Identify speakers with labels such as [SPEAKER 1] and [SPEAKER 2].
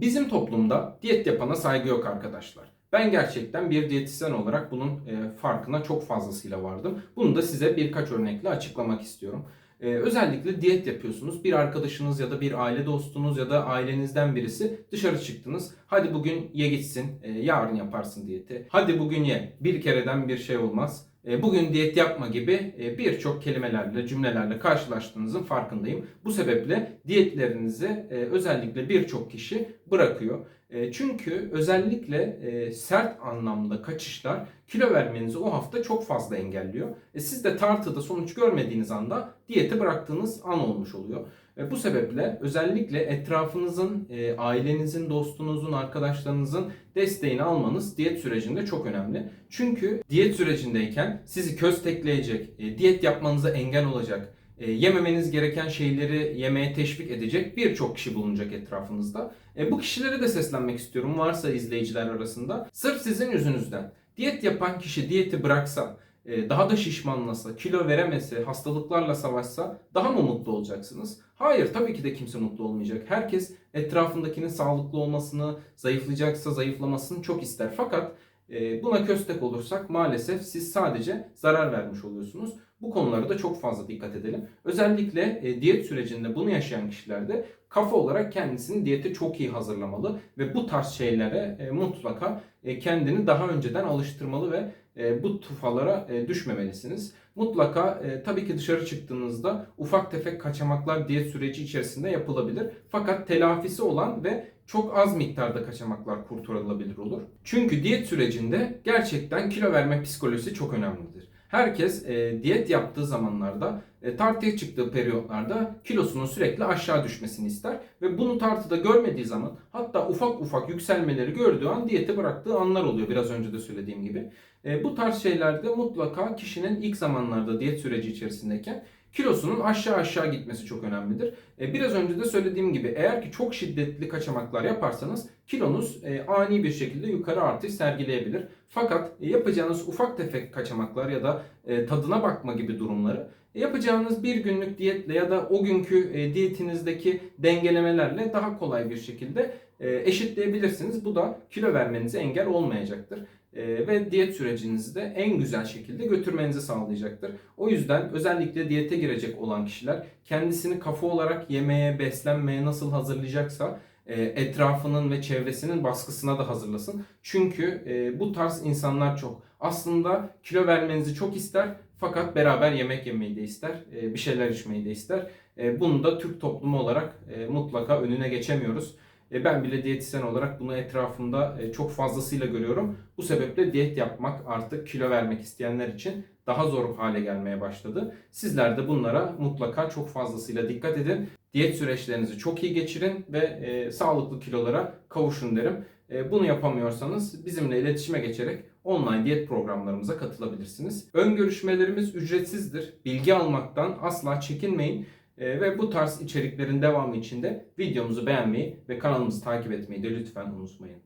[SPEAKER 1] Bizim toplumda diyet yapana saygı yok arkadaşlar. Ben gerçekten bir diyetisyen olarak bunun e, farkına çok fazlasıyla vardım. Bunu da size birkaç örnekle açıklamak istiyorum. E, özellikle diyet yapıyorsunuz. Bir arkadaşınız ya da bir aile dostunuz ya da ailenizden birisi dışarı çıktınız. Hadi bugün ye gitsin, e, yarın yaparsın diyeti. Hadi bugün ye, bir kereden bir şey olmaz. E, Bugün diyet yapma gibi e, birçok kelimelerle, cümlelerle karşılaştığınızın farkındayım. Bu sebeple diyetlerinizi e, özellikle birçok kişi bırakıyor. E, Çünkü özellikle e, sert anlamda kaçışlar kilo vermenizi o hafta çok fazla engelliyor. E, Siz de tartıda sonuç görmediğiniz anda diyeti bıraktığınız an olmuş oluyor. Bu sebeple özellikle etrafınızın, ailenizin, dostunuzun, arkadaşlarınızın desteğini almanız diyet sürecinde çok önemli. Çünkü diyet sürecindeyken sizi köstekleyecek, diyet yapmanıza engel olacak, e, yememeniz gereken şeyleri yemeye teşvik edecek birçok kişi bulunacak etrafınızda. E, bu kişilere de seslenmek istiyorum varsa izleyiciler arasında. Sırf sizin yüzünüzden diyet yapan kişi diyeti bıraksa, e, daha da şişmanlasa, kilo veremese, hastalıklarla savaşsa daha mı mutlu olacaksınız? Hayır tabii ki de kimse mutlu olmayacak. Herkes etrafındakinin sağlıklı olmasını, zayıflayacaksa zayıflamasını çok ister. Fakat buna köstek olursak maalesef siz sadece zarar vermiş oluyorsunuz. Bu konulara da çok fazla dikkat edelim. Özellikle e, diyet sürecinde bunu yaşayan kişilerde kafa olarak kendisini diyete çok iyi hazırlamalı ve bu tarz şeylere e, mutlaka e, kendini daha önceden alıştırmalı ve bu tufalara e, düşmemelisiniz. Mutlaka e, tabii ki dışarı çıktığınızda ufak tefek kaçamaklar diyet süreci içerisinde yapılabilir. Fakat telafisi olan ve çok az miktarda kaçamaklar kurtarılabilir olur. Çünkü diyet sürecinde gerçekten kilo verme psikolojisi çok önemlidir. Herkes e, diyet yaptığı zamanlarda, e, tartıya çıktığı periyotlarda kilosunun sürekli aşağı düşmesini ister. Ve bunu tartıda görmediği zaman hatta ufak ufak yükselmeleri gördüğü an diyeti bıraktığı anlar oluyor biraz önce de söylediğim gibi. E, bu tarz şeylerde mutlaka kişinin ilk zamanlarda diyet süreci içerisindeyken kilosunun aşağı aşağı gitmesi çok önemlidir. E, biraz önce de söylediğim gibi eğer ki çok şiddetli kaçamaklar yaparsanız kilonuz e, ani bir şekilde yukarı artış sergileyebilir. Fakat e, yapacağınız ufak tefek kaçamaklar ya da e, tadına bakma gibi durumları e, yapacağınız bir günlük diyetle ya da o günkü e, diyetinizdeki dengelemelerle daha kolay bir şekilde e, eşitleyebilirsiniz. Bu da kilo vermenize engel olmayacaktır. E, ve diyet sürecinizi de en güzel şekilde götürmenizi sağlayacaktır. O yüzden özellikle diyete girecek olan kişiler kendisini kafa olarak yemeye, beslenmeye nasıl hazırlayacaksa etrafının ve çevresinin baskısına da hazırlasın. Çünkü e, bu tarz insanlar çok. Aslında kilo vermenizi çok ister fakat beraber yemek yemeyi de ister, e, bir şeyler içmeyi de ister. E, Bunu da Türk toplumu olarak e, mutlaka önüne geçemiyoruz. E, Ben bile diyetisyen olarak bunu etrafımda e, çok fazlasıyla görüyorum. Bu sebeple diyet yapmak artık kilo vermek isteyenler için daha zor hale gelmeye başladı. Sizler de bunlara mutlaka çok fazlasıyla dikkat edin. Diyet süreçlerinizi çok iyi geçirin ve e, sağlıklı kilolara kavuşun derim. E, bunu yapamıyorsanız bizimle iletişime geçerek online diyet programlarımıza katılabilirsiniz. Ön görüşmelerimiz ücretsizdir. Bilgi almaktan asla çekinmeyin. E, ve bu tarz içeriklerin devamı için de videomuzu beğenmeyi ve kanalımızı takip etmeyi de lütfen unutmayın.